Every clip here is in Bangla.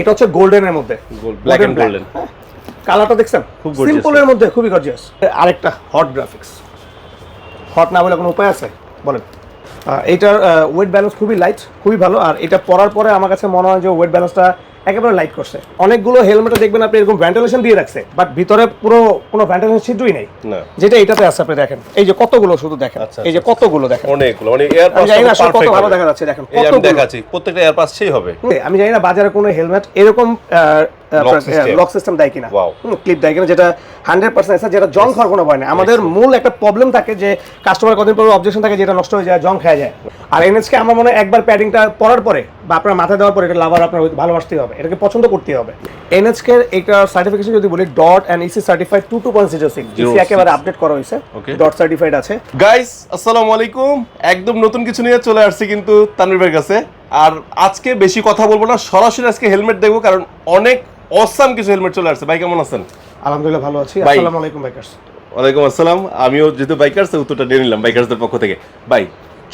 এটা হচ্ছে গোল্ডেনের মধ্যে। ব্ল্যাক এন্ড গোল্ডেন কালারটা দেখছেন? খুব। সিম্পলের মধ্যে খুবই গর্জিয়াস আরেকটা হট গ্রাফিক্স হট না বলে কোনো উপায় আছে? বলেন। এটার এইটার ওয়েট ব্যালেন্স খুবই লাইট খুবই ভালো। আর এটা পরার পরে আমার কাছে মনে হয় যে ওয়েট ব্যালেন্সটা একেবারে লাইট করছে। অনেকগুলো হেলমেটে দেখবেন আপনি এরকম ভেন্টিলেশন দিয়ে রাখছে বাট ভিতরে পুরো কোনো ভেন্টিলেশন ছিদ্রই নেই। না। যেটা এটাতে আছে আপনি দেখেন। এই যে কতগুলো শুধু দেখেন আচ্ছা, এই যে কতগুলো দেখেন। অনেকগুলো অনেক এয়ার আমি জানি না কত ভালো দেখা যাচ্ছে দেখেন কত দেখাচ্ছি প্রত্যেকটা এয়ার পাস সেই হবে। আমি জানি না বাজারে কোনো হেলমেট এরকম। লক সিস্টেম দেয় কিনা? ক্লিপ দেয় কিনা? যেটা হান্ড্রেড পার্সেন্ট যেটা জং খাওয়ার কোনো ভয় নেই। আমাদের মূল একটা প্রবলেম থাকে যে কাস্টমার কদিন পর অবজেকশন থাকে যেটা নষ্ট হয়ে যায় জং যায়। আর এনএসকে আমার মনে হয় একবার প্যাডিংটা পরার পরে বা আপনার মাথায় দেওয়ার পরে এটা লাভার আপনার ভালোবাসতেই হবে। এটাকে পছন্দ করতেই হবে। এনএসকে এটা সার্টিফিকেশন যদি বলি dot and EC certified two two point zero six একেবারে আপডেট করা হয়েছে। ডট সার্টিফাইড আছে। গাইস আসসালামু আলাইকুম। একদম নতুন কিছু নিয়ে চলে আসছি কিন্তু তানভীর কাছে। আর আজকে বেশি কথা বলব না সরাসরি আজকে হেলমেট দেখব কারণ অনেক অসাম কিছু হেলমেট চলে আসছে। ভাই কেমন আছেন? আলহামদুলিল্লাহ ভালো আছি। আসসালামু আলাইকুম বাইকার্স ওয়ালাইকুম আসসালাম। আমিও যেহেতু বাইকার্স উত্তরটা নিয়ে নিলাম বাইকার্সদের পক্ষ থেকে। ভাই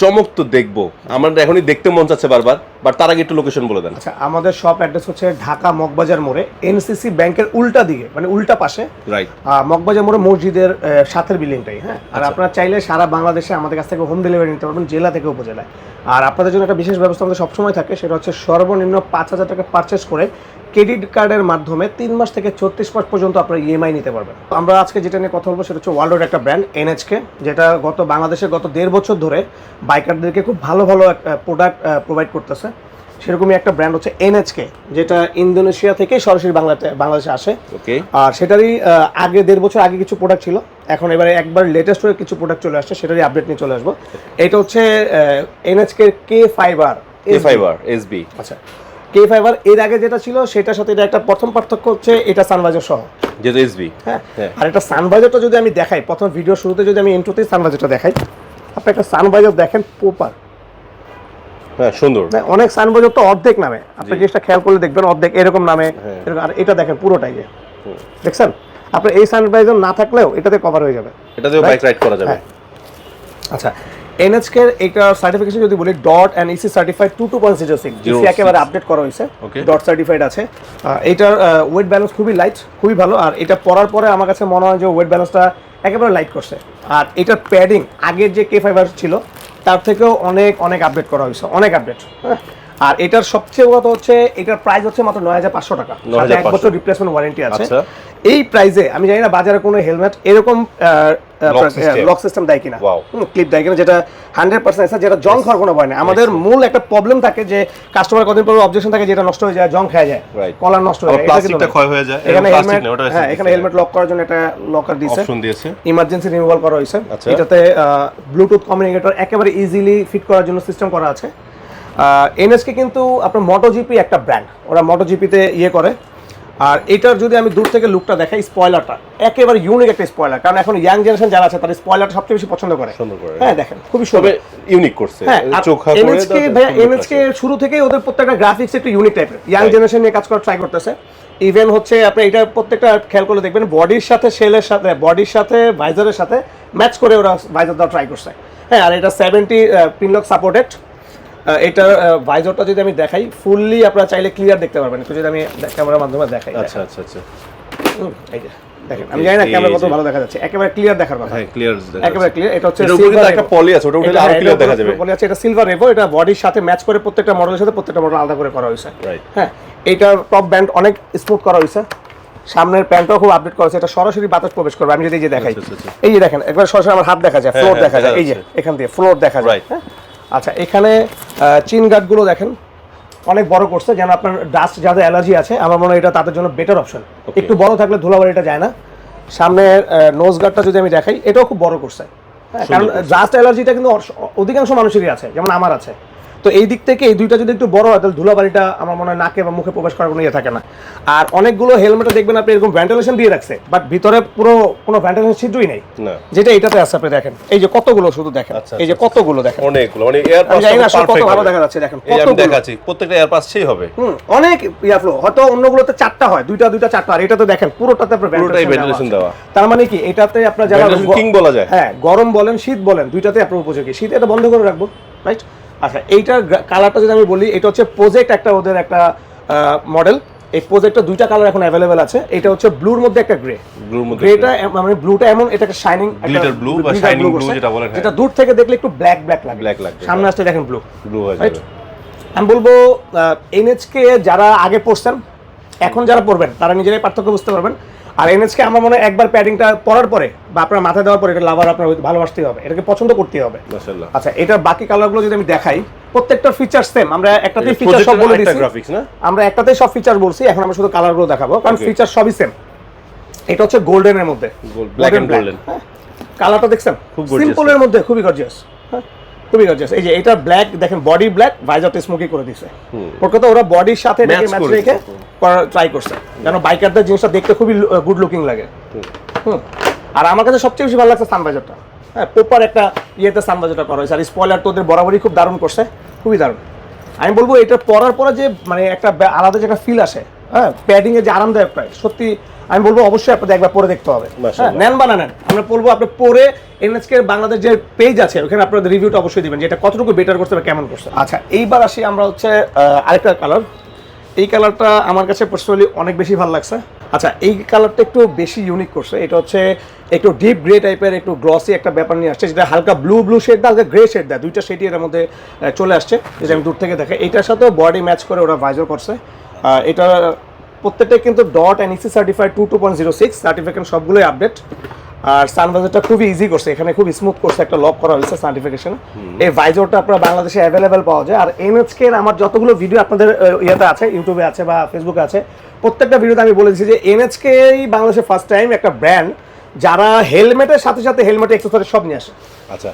চমক তো দেখব। আমার এখনই দেখতে মন চাচ্ছে বারবার বাট তার আগে একটু লোকেশন বলে দেন। আচ্ছা আমাদের শপ অ্যাড্রেস হচ্ছে ঢাকা মগবাজার মোড়ে এনসিসি ব্যাংকের উল্টা দিকে মানে উল্টা পাশে। রাইট মগবাজার মোড়ে মসজিদের সাথের বিল্ডিংটাই হ্যাঁ? আর আপনারা চাইলে সারা বাংলাদেশে আমাদের কাছ থেকে হোম ডেলিভারি নিতে পারবেন জেলা থেকে উপজেলায়। আর আপনাদের জন্য একটা বিশেষ ব্যবস্থা আমাদের সবসময় থাকে, সেটা হচ্ছে সর্বনিম্ন পাঁচ হাজার টাকা পারচেস করে ক্রেডিট কার্ডের মাধ্যমে তিন মাস থেকে ছত্রিশ মাস পর্যন্ত আপনারা ইএমআই নিতে পারবেন। আমরা আজকে যেটা নিয়ে কথা বলব সেটা হচ্ছে ওয়ার্ল্ডের একটা ব্র্যান্ড এনএচকে যেটা গত বাংলাদেশে গত দেড় বছর ধরে বাইকারদেরকে খুব ভালো ভালো প্রোডাক্ট প্রোভাইড করতেছে। সেরকমই একটা ব্র্যান্ড হচ্ছে এনএচকে যেটা ইন্দোনেশিয়া থেকে সরাসরি বাংলাতে বাংলাদেশে আসে। ওকে আর সেটারই আগে দেড় বছর আগে কিছু প্রোডাক্ট ছিল এখন এবারে একবার লেটেস্ট হয়ে কিছু প্রোডাক্ট চলে আসছে সেটারই আপডেট নিয়ে চলে আসব। এটা হচ্ছে NHK K fibre A fibre SB আচ্ছা কে ফাইবার এর আগে যেটা ছিল সেটার সাথে এটা একটা প্রথম পার্থক্য হচ্ছে এটা সানভাইজার সহ। যেহেতু এসবি হ্যাঁ? হ্যাঁ। আর এটা সানভাইজারটা যদি আমি দেখাই প্রথম ভিডিও শুরুতে যদি আমি ইন্ট্রোতেই সানভাইজারটা দেখাই আপনি একটা সানভাইজার দেখেন প্রপার হ্যাঁ সুন্দর। অনেক সানভাইজার তো অর্ধেক নামে। আপনি জিনিসটা খেয়াল করলে দেখবেন অর্ধেক এরকম নামে। হ্যাঁ। আর এটা দেখেন পুরোটাই দেখছেন? আপনার এই সানভাইজার না থাকলেও এটাতে কভার হয়ে যাবে। এটাতেও বাইক রাইড করা যাবে। হ্যাঁ। আচ্ছা এনএচকে এটা সার্টিফিকেশন যদি বলি dot and EC certified two two point zero six Zero একেবারে আপডেট করা হয়েছে. ডট সার্টিফাইড আছে। এটার ওয়েট ব্যালেন্স খুবই লাইট খুবই ভালো। আর এটা পরার পরে আমার কাছে মনে হয় যে ওয়েট ব্যালেন্সটা একেবারে লাইট করছে। আর এটার প্যাডিং আগের যে কে ফাইবার ছিল তার থেকেও অনেক অনেক আপডেট করা হয়েছে অনেক আপডেট হ্যাঁ? আর এটার সবচেয়ে বড় কথা হচ্ছে এটার প্রাইস হচ্ছে মাত্র নয় হাজার পাঁচশো টাকা। এক বছর রিপ্লেসমেন্ট ওয়ারেন্টি আছে। আচ্ছা। এই প্রাইসে আমি জানি না বাজারে কোনো হেলমেট এরকম লক সিস্টেম দেয় কিনা. ক্লিপ দেয় কিনা যেটা হান্ড্রেড পার্সেন্ট যেটা জং খাওয়ার কোনো ভয় নেই। আমাদের মূল একটা প্রবলেম থাকে যে কাস্টমার কদিন পর অবজেকশন থাকে যেটা নষ্ট হয়ে যায় জং খেয়ে যায়. কলার নষ্ট হয়ে যায় প্লাস্টিকটা ক্ষয় হয়ে যায় এখানে হেলমেট হ্যাঁ এখানে হেলমেট লক করার জন্য একটা লকার দিয়েছে। অপশন দিয়েছে। ইমার্জেন্সি রিমুভাল করা হয়েছে। আচ্ছা। এটাতে ব্লুটুথ কমিউনিকেটর একেবারে ইজিলি ফিট করার জন্য সিস্টেম করা আছে। এনএসকে কিন্তু আপনার মোটোজিপি একটা ব্র্যান্ড ওরা মোটোজিপিতে ইয়ে করে। আর এটার যদি আমি দূর থেকে লুকটা দেখাই স্পয়লারটা একেবারে ইউনিক একটা স্পয়লার কারণ এখন ইয়াং জেনারেশন যারা আছে তারা স্পয়লারটা সবচেয়ে বেশি পছন্দ করে। হ্যাঁ দেখেন খুবই সুন্দর। ইউনিক করছে। হ্যাঁ করে এনএসকে ভাইয়া এনএসকে শুরু থেকেই ওদের প্রত্যেকটা গ্রাফিক্স একটু ইউনিক টাইপের ইয়াং জেনারেশন নিয়ে কাজ করা ট্রাই করতেছে। ইভেন হচ্ছে আপনি এটা প্রত্যেকটা খেয়াল করলে দেখবেন বডির সাথে শেলের সাথে বডির সাথে ভাইজারের সাথে ম্যাচ করে ওরা ভাইজার দেওয়া ট্রাই করছে। হ্যাঁ আর এটা সেভেন্টি পিনলক সাপোর্টেড এটার ভাইজারটা যদি আমি দেখাই ফুললি আপনারা চাইলে ক্লিয়ার দেখতে পারবেন। একটু যদি আমি ক্যামেরার মাধ্যমে দেখাই আচ্ছা আচ্ছা আচ্ছা। এই যে দেখেন আমি জানি না ক্যামেরা কত ভালো দেখা যাচ্ছে। একেবারে ক্লিয়ার দেখার কথা। হ্যাঁ ক্লিয়ার একেবারে ক্লিয়ার এটা হচ্ছে একটা evo। পলি আছে ওটা উঠে এটা আরও হ্যাঁ, ক্লিয়ার দেখা যাবে। বলে আছে এটা সিলভার রেভো এটা বডির সাথে ম্যাচ করে প্রত্যেকটা মডেলের সাথে প্রত্যেকটা মডেল আলাদা করে করা হয়েছে। হ্যাঁ টপ ব্যান্ড অনেক স্মুথ করা হয়েছে। সামনের প্যান্টটাও খুব আপডেট করা হয়েছে। এটা সরাসরি বাতাস প্রবেশ করবে আমি যদি এই যে দেখাই। আচ্ছা, আচ্ছা, এই যে দেখেন একবার সরাসরি আমার হাত দেখা যায় হ্যাঁ, ফ্লোর হ্যাঁ, দেখা যায় এই যে এখান দিয়ে ফ্লোর দেখা যায় হ্যাঁ। আচ্ছা এখানে চিন গার্ডগুলো দেখেন। অনেক বড় করছে যেন আপনার ডাস্ট যাদের অ্যালার্জি আছে আমার মনে হয় এটা তাদের জন্য বেটার অপশন. একটু বড় থাকলে ধুলাবাড়ি এটা যায় না। সামনে নোজ গার্ডটা যদি আমি দেখাই এটাও খুব বড় করছে। হ্যাঁ, কারণ ডাস্ট অ্যালার্জিটা কিন্তু অধিকাংশ মানুষেরই আছে যেমন আমার আছে। তো এই দিক থেকে এই দুইটা যদি একটু বড় হয় তাহলে ধুলাবাড়িটা আমার মনে হয় নাকে বা মুখে প্রবেশ করার কোনো ইয়ে থাকে না। আর অনেকগুলো হেলমেটে দেখবেন আপনি এরকম ভেন্টিলেশন দিয়ে রাখছে বাট ভিতরে পুরো কোনো ভেন্টিলেশন ছিদ্রই নেই। যেটা এটাতে আছে আপনি দেখেন। এই যে কতগুলো শুধু দেখেন আচ্ছা, এই যে কতগুলো দেখেন। অনেকগুলো মানে এয়ার পাস আসলে কত ভালো দেখা যাচ্ছে দেখেন কতগুলো। দেখাচ্ছি প্রত্যেকটা এয়ার পাস সেই হবে। হুম অনেক ইয়া ফ্লো হয়তো অন্যগুলোতে চারটা হয় দুইটা দুইটা চারটা আর এটাতে দেখেন পুরোটাতে আপনার ventilation দেওয়া। তার মানে কি এটাতে আপনার যারা king বলা যায়। হ্যাঁ গরম বলেন শীত বলেন দুইটাতে আপনার উপযোগী। শীত এটা বন্ধ করে রাখব রাইট আচ্ছা এইটার কালারটা যদি আমি বলি এটা হচ্ছে প্রজেক্ট একটা ওদের একটা মডেল এই প্রজেক্টটা দুইটা কালার এখন অ্যাভেলেবেল আছে। এটা হচ্ছে ব্লুর মধ্যে একটা গ্রে ব্লুর মধ্যে গ্রেটা মানে ব্লুটা এমন এটাকে শাইনিং Glitter blue বা shining blue যেটা বলেন, হ্যাঁ। যেটা দূর থেকে দেখলে একটু ব্ল্যাক ব্ল্যাক লাগে। ব্ল্যাক লাগবে, সামনে আসতে দেখেন ব্লু ব্লু হয়ে? যাবে। আমি বলব এনএচকে যারা আগে পড়ছেন এখন যারা পড়বেন তারা নিজেরাই পার্থক্য বুঝতে পারবেন। আর এনএচকে আমার মনে হয় একবার প্যাডিংটা পরার পরে বা আপনার মাথায় দেওয়ার পরে এটা লাভার আপনার ভালোবাসতেই হবে। এটাকে পছন্দ করতেই হবে। আচ্ছা এটার বাকি কালারগুলো যদি আমি দেখাই প্রত্যেকটা ফিচার সেম আমরা একটাতেই ফিচার সব বলে দিচ্ছি আমরা একটাতেই সব ফিচার বলছি এখন আমরা শুধু কালারগুলো দেখাবো। কারণ ফিচার সবই সেম এটা হচ্ছে গোল্ডেনের মধ্যে। Black and golden। কালারটা দেখছেন? খুব সিম্পলের মধ্যে খুবই গর্জিয়াস খুবই গর্জিয়াস এই যে এটা ব্ল্যাক দেখেন বডি ব্ল্যাক ভাইজারটা স্মোকি করে দিছে। কলকাতা ওরা বডির সাথে ম্যাচ রেখে ট্রাই করছে। যেন বাইকারদের জিনিসটা দেখতে খুবই গুড লুকিং লাগে। হুম। আর আমার কাছে সবচেয়ে বেশি ভালো লাগছে সানবাজারটা হ্যাঁ প্রপার একটা ইয়েতে সানবাজারটা করা হয়েছে। আর স্পয়লার তো ওদের বরাবরই খুব দারুণ করছে। খুবই দারুণ। আমি বলব এটা পরার পরে যে মানে একটা আলাদা যে একটা ফিল আসে হ্যাঁ প্যাডিং এর যে আরামদায়ক প্রায় সত্যি আমি বলব অবশ্যই আপনাদের একবার পরে দেখতে হবে। হ্যাঁ নেন বা না নেন। আমরা বলব আপনি পরে এনএসকে বাংলাদেশ যে পেজ আছে ওখানে আপনাদের রিভিউটা অবশ্যই দিবেন যে এটা কতটুকু বেটার করছে বা কেমন করছে। আচ্ছা এইবার আসি আমরা হচ্ছে আরেকটা কালার এই কালারটা আমার কাছে পার্সোনালি অনেক বেশি ভালো লাগছে। আচ্ছা এই কালারটা একটু বেশি ইউনিক করছে। এটা হচ্ছে একটু ডিপ গ্রে টাইপের একটু গ্লসি একটা ব্যাপার নিয়ে আসছে যেটা হালকা ব্লু ব্লু শেড দেয় হালকা গ্রে শেড দেয়। দুইটা শেডই এর মধ্যে চলে আসছে যেটা আমি দূর থেকে দেখে। এটার সাথেও বডি ম্যাচ করে ওরা ভাইজর করছে। এটা প্রত্যেকটা কিন্তু dot and EC certified two two point zero six certification সবগুলোই আপডেট আর সানভাইজারটা খুবই ইজি করছে এখানে খুব স্মুথ করছে একটা লক করা হয়েছে সার্টিফিকেশন এই ভাইজরটা আপনার বাংলাদেশে অ্যাভেলেবেল পাওয়া যায়। আর এনএচকে এর আমার যতগুলো ভিডিও আপনাদের ইয়েতে আছে ইউটিউবে আছে বা ফেসবুকে আছে প্রত্যেকটা ভিডিওতে আমি বলে দিচ্ছি যে এনএচকে বাংলাদেশে ফার্স্ট টাইম একটা ব্র্যান্ড যারা হেলমেটের সাথে সাথে হেলমেট এক্সেসরি সব নিয়ে আসে। আচ্ছা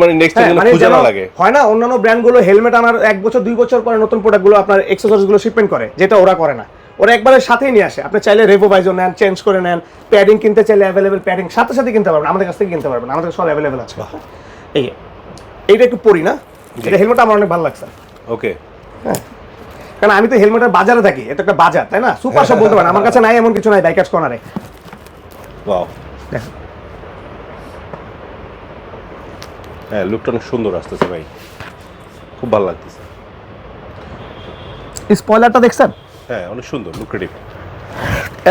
মানে নেক্সট হ্যাঁ, টাইম মানে লাগে। হয় না অন্যান্য ব্র্যান্ডগুলো হেলমেট আনার এক বছর দুই বছর পরে নতুন প্রোডাক্টগুলো আপনার এক্সেসরিজগুলো শিপমেন্ট করে যেটা ওরা করে না। ওরা একবারে সাথেই নিয়ে আসে। আপনি চাইলে রেভো বাইজো নেন চেঞ্জ করে নেন প্যাডিং কিনতে চাইলে অ্যাভেলেবেল প্যাডিং সাথে সাথে কিনতে পারবেন আমাদের কাছ থেকে কিনতে পারবেন আমাদের সব অ্যাভেলেবেল আছে। এই এইটা একটু পরি না? এটা হেলমেট আমার অনেক ভালো লাগছে। ওকে। হ্যাঁ। কারণ আমি তো হেলমেটের বাজারে থাকি এটা একটা বাজার তাই না? সুপার সব বলতে পারেন আমার কাছে নাই এমন কিছু নাই বাইকার্স কর্নারে ওয়াও হ্যাঁ লুকটা অনেক সুন্দর আসতেছে ভাই। খুব ভালো লাগতেছে। স্পয়লারটা দেখছেন? হ্যাঁ অনেক সুন্দর লুক্রেটিভ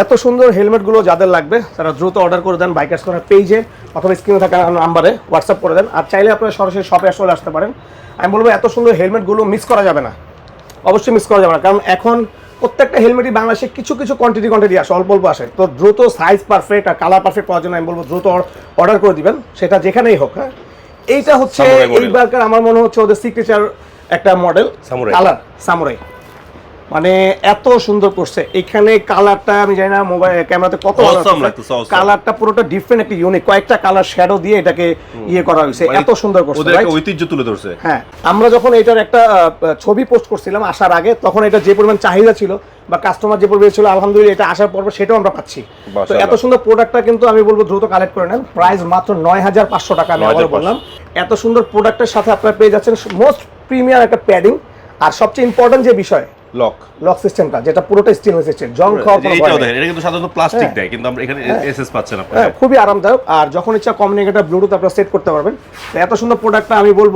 এত সুন্দর হেলমেটগুলো যাদের লাগবে তারা দ্রুত অর্ডার করে দেন বাইকার্স করার পেজে অথবা স্ক্রিনে থাকা নাম্বারে হোয়াটসঅ্যাপ করে দেন। আর চাইলে আপনারা সরাসরি শপে চলে আসতে পারেন। আমি বলব এত সুন্দর হেলমেটগুলো মিস করা যাবে না। অবশ্যই মিস করা যাবে না। কারণ এখন প্রত্যেকটা হেলমেটই বাংলাদেশে কিছু কিছু কোয়ান্টিটি কোয়ান্টিটি আসে অল্প অল্প আসে। তো দ্রুত সাইজ পারফেক্ট আর কালার পারফেক্ট পাওয়ার জন্য আমি বলব দ্রুত অর্ডার করে দিবেন। সেটা যেখানেই হোক হ্যাঁ। এইটা হচ্ছে এইবারকার আমার মনে হচ্ছে ওদের সিগনেচার একটা মডেল। Colour samurai. মানে এত সুন্দর করছে। এখানে কালারটা আমি জানি না মোবাইল ক্যামেরাতে কত কালারটা পুরোটা ডিফারেন্ট একটা ইউনিক কয়েকটা কালার শ্যাডো দিয়ে এটাকে ইয়ে করা হয়েছে। এত সুন্দর করছে ঐতিহ্য তুলে ধরছে। হ্যাঁ। আমরা যখন এটার একটা ছবি পোস্ট করছিলাম আসার আগে তখন এটা যে পরিমাণ চাহিদা ছিল বা কাস্টমার যে পরিমাণ ছিল আলহামদুলিল্লাহ এটা আসার পর সেটাও আমরা পাচ্ছি। তো এত সুন্দর প্রোডাক্টটা কিন্তু আমি বলব দ্রুত কালেক্ট করে নেন। প্রাইস মাত্র নয় হাজার পাঁচশো টাকা আমি 9,500 বললাম। এত সুন্দর প্রোডাক্টের সাথে আপনারা পেয়ে যাচ্ছেন মোস্ট প্রিমিয়ার একটা প্যাডিং আর সবচেয়ে ইম্পর্টেন্ট যে বিষয় লক লক সিস্টেমটা যেটা পুরোটা স্টিল সিস্টেম জং খাওয়া এটা কিন্তু সাধারণত প্লাস্টিক হ্যাঁ। দেয় কিন্তু আমরা এখানে এসএস পাচ্ছেন হ্যাঁ খুবই আরামদায়ক। আর যখন ইচ্ছা কমিউনিকেটর ব্লুটুথ আপনারা সেট করতে পারবেন। এত সুন্দর প্রোডাক্টটা আমি বলব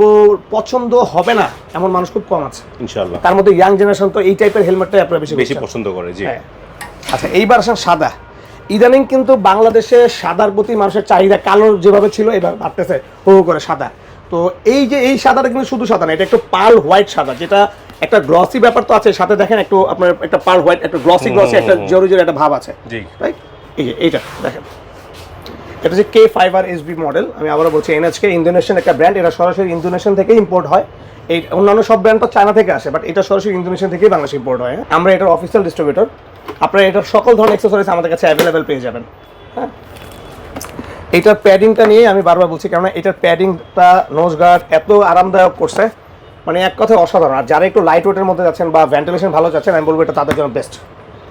পছন্দ হবে না এমন মানুষ খুব কম আছে। ইনশাআল্লাহ। তার মধ্যে ইয়াং জেনারেশন তো এই টাইপের হেলমেটটাই আপনারা বেশি বেশি পছন্দ করে জি। হ্যাঁ। আচ্ছা এইবার আসেন সাদা। ইদানিং কিন্তু বাংলাদেশে সাদার প্রতি মানুষের চাহিদা কালো যেভাবে ছিল এবার বাড়তেছে হু করে সাদা। তো এই যে এই সাদাটা কিন্তু শুধু সাদা না এটা একটু পাল হোয়াইট সাদা যেটা একটা গ্লসি ব্যাপার তো আছে সাথে দেখেন একটু আপনার একটা পার্ল হোয়াইট একটা গ্লসি গ্লসি একটা জোরে জোরে একটা ভাব আছে রাইট এই যে এইটা দেখেন। এটা হচ্ছে K five R SB model আমি আবারও বলছি এনএচকে ইন্দোনেশিয়ান একটা ব্র্যান্ড এটা সরাসরি ইন্দোনেশিয়ান থেকে ইম্পোর্ট হয়। এই অন্যান্য সব ব্র্যান্ড তো চায়না থেকে আসে বাট এটা সরাসরি ইন্দোনেশিয়ান থেকেই বাংলাদেশে ইম্পোর্ট হয় হ্যাঁ? আমরা এটার অফিসিয়াল ডিস্ট্রিবিউটর আপনারা এটার সকল ধরনের অ্যাক্সেসরিজ আমাদের কাছে অ্যাভেলেবেল পেয়ে যাবেন হ্যাঁ? এটার প্যাডিংটা নিয়ে আমি বারবার বলছি কেননা এটার প্যাডিংটা নোজ গার্ড এত আরামদায়ক করছে মানে এক কথায় অসাধারণ। আর যারা একটু লাইট ওয়েটের মধ্যে যাচ্ছেন বা ভেন্টিলেশন ভালো যাচ্ছেন আমি বলব এটা তাদের জন্য বেস্ট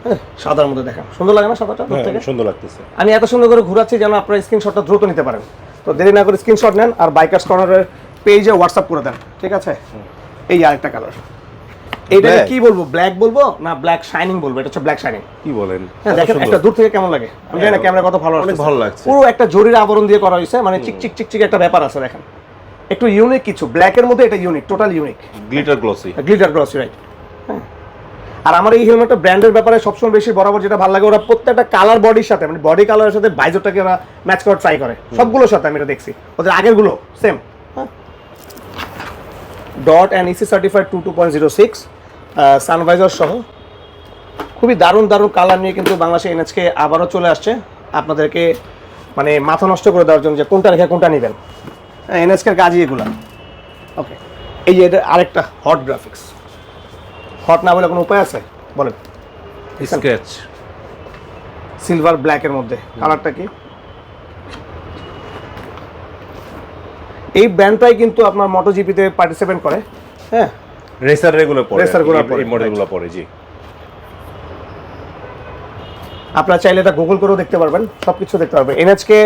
হ্যাঁ সাদার মধ্যে দেখেন। সুন্দর লাগে না সাদাটা হ্যাঁ সুন্দর লাগতেছে। আমি এত সুন্দর করে ঘুরাচ্ছি যেন আপনার স্ক্রিনশটটা দ্রুত নিতে পারেন। তো দেরি না করে স্ক্রিনশট নেন আর বাইকার্স কর্নারের পেজে হোয়াটসঅ্যাপ করে দেন ঠিক আছে? এই আরেকটা কালার এইটাকে কি বলব ব্ল্যাক বলব না ব্ল্যাক শাইনিং বলব? এটা হচ্ছে ব্ল্যাক শাইনিং কি বলেন? হ্যাঁ দেখেন একটা দূর থেকে কেমন লাগে? আমি জানি না ক্যামেরা কত ভালো আসতেছে। ভালো লাগছে। পুরো একটা জরির আবরণ দিয়ে করা হয়েছে মানে চিক চিক চিক চিক একটা ব্যাপার আছে দেখেন। একটু ইউনিক কিছু ব্ল্যাকের মধ্যে এটা unique total unique glitter glossy glitter glossy right হ্যাঁ। আর আমার এই হেলমেটটা ব্র্যান্ডের ব্যাপারে সবসময় বেশি বরাবর যেটা ভালো লাগে ওরা প্রত্যেকটা কালার বডির সাথে মানে বডি কালারের সাথে বাইজরটাকে ওরা ম্যাচ করার ট্রাই করে। সবগুলোর সাথে আমি এটা দেখছি। ওদের আগেরগুলো same dot and EC certified two two point zero six sun visor সহ। খুবই দারুণ দারুণ কালার নিয়ে কিন্তু বাংলাদেশে এনএচকে আবারও চলে আসছে। আপনাদেরকে মানে মাথা নষ্ট করে দেওয়ার জন্য যে কোনটা রেখে কোনটা নেবেন। এনএচকের কাজই এগুলা। ওকে এই যে এটা আরেকটা হট গ্রাফিক্স হট না বলে কোনো উপায় আছে? বলেন। স্কেচ সিলভার ব্ল্যাকের মধ্যে। কালারটা কি? এই ব্র্যান্ডটাই কিন্তু আপনার মোটোজিপিতে পার্টিসিপেট করে। হ্যাঁ। রেসার রেগুলো পড়ে Racer গুলো পড়ে, মডেলগুলো পড়ে জি। আপনারা চাইলে এটা গুগল করেও দেখতে পারবেন। সব কিছু দেখতে পারবেন। এনএচকে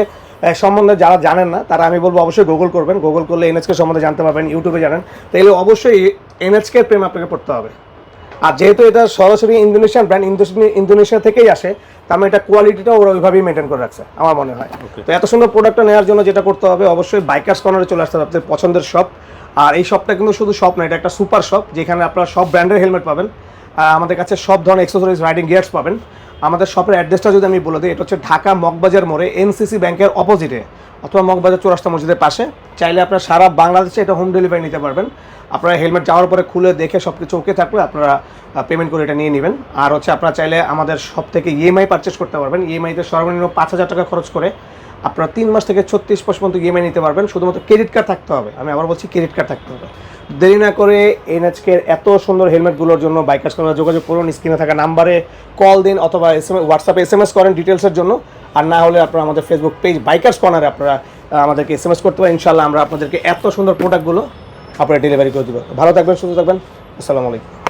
সম্বন্ধে যারা জানেন না তারা আমি বলব অবশ্যই গুগল করবেন। গুগল করলে এনএচকে সম্বন্ধে জানতে পারবেন ইউটিউবে জানেন। তাহলে অবশ্যই এনএচকে প্রেম আপনাকে পড়তে হবে। আর যেহেতু এটা সরাসরি ইন্দোনেশিয়ান ব্র্যান্ড ইন্দোনেশিয়া থেকেই আসে তার মানে এটা কোয়ালিটিটা ওরা ওইভাবেই মেনটেন করে রাখছে আমার মনে হয়। তো এত সুন্দর প্রোডাক্টটা নেওয়ার জন্য যেটা করতে হবে অবশ্যই বাইকার্স কর্নারে চলে আসতে হবে আপনাদের পছন্দের শপ আর এই শপটা কিন্তু শুধু শপ না এটা একটা সুপার শপ যেখানে আপনারা সব ব্র্যান্ডের হেলমেট পাবেন। আমাদের কাছে সব ধরনের এক্সেসরিজ রাইডিং গিয়ার্স পাবেন। আমাদের শপের অ্যাড্রেসটা যদি আমি বলে দিই, এটা হচ্ছে ঢাকা মগবাজার মোড়ে এনসিসি ব্যাংকের অপোজিটে অথবা মগবাজার চৌরাস্তা মসজিদের পাশে। চাইলে আপনারা সারা বাংলাদেশে এটা হোম ডেলিভারি নিতে পারবেন। আপনারা হেলমেট যাওয়ার পরে খুলে দেখে সব কিছু ওকে থাকলে আপনারা পেমেন্ট করে এটা নিয়ে নেবেন। আর হচ্ছে আপনারা চাইলে আমাদের সব থেকে ইএমআই পারচেস করতে পারবেন। ইএমআইতে সর্বনিম্ন পাঁচ হাজার টাকা খরচ করে আপনারা তিন মাস থেকে ছত্রিশ মাস পর্যন্ত ইএমআই নিতে পারবেন। শুধুমাত্র ক্রেডিট কার্ড থাকতে হবে। আমি আবার বলছি ক্রেডিট কার্ড থাকতে হবে। দেরি না করে এনএচকে এত সুন্দর হেলমেটগুলোর জন্য বাইকার্স করার যোগাযোগ করুন। স্ক্রিনে থাকা নাম্বারে কল দিন অথবা এস এম হোয়াটসঅ্যাপে এস এম এস করেন ডিটেলসের জন্য। আর না হলে আপনারা আমাদের ফেসবুক পেজ বাইকার্স কর্নারে আপনারা আমাদেরকে এস এম এস করতে পারেন। ইনশাল্লাহ আমরা আপনাদেরকে এত সুন্দর প্রোডাক্টগুলো আপনারা ডেলিভারি করে দেবো। ভালো থাকবেন, সুস্থ থাকবেন। আসসালামু আলাইকুম।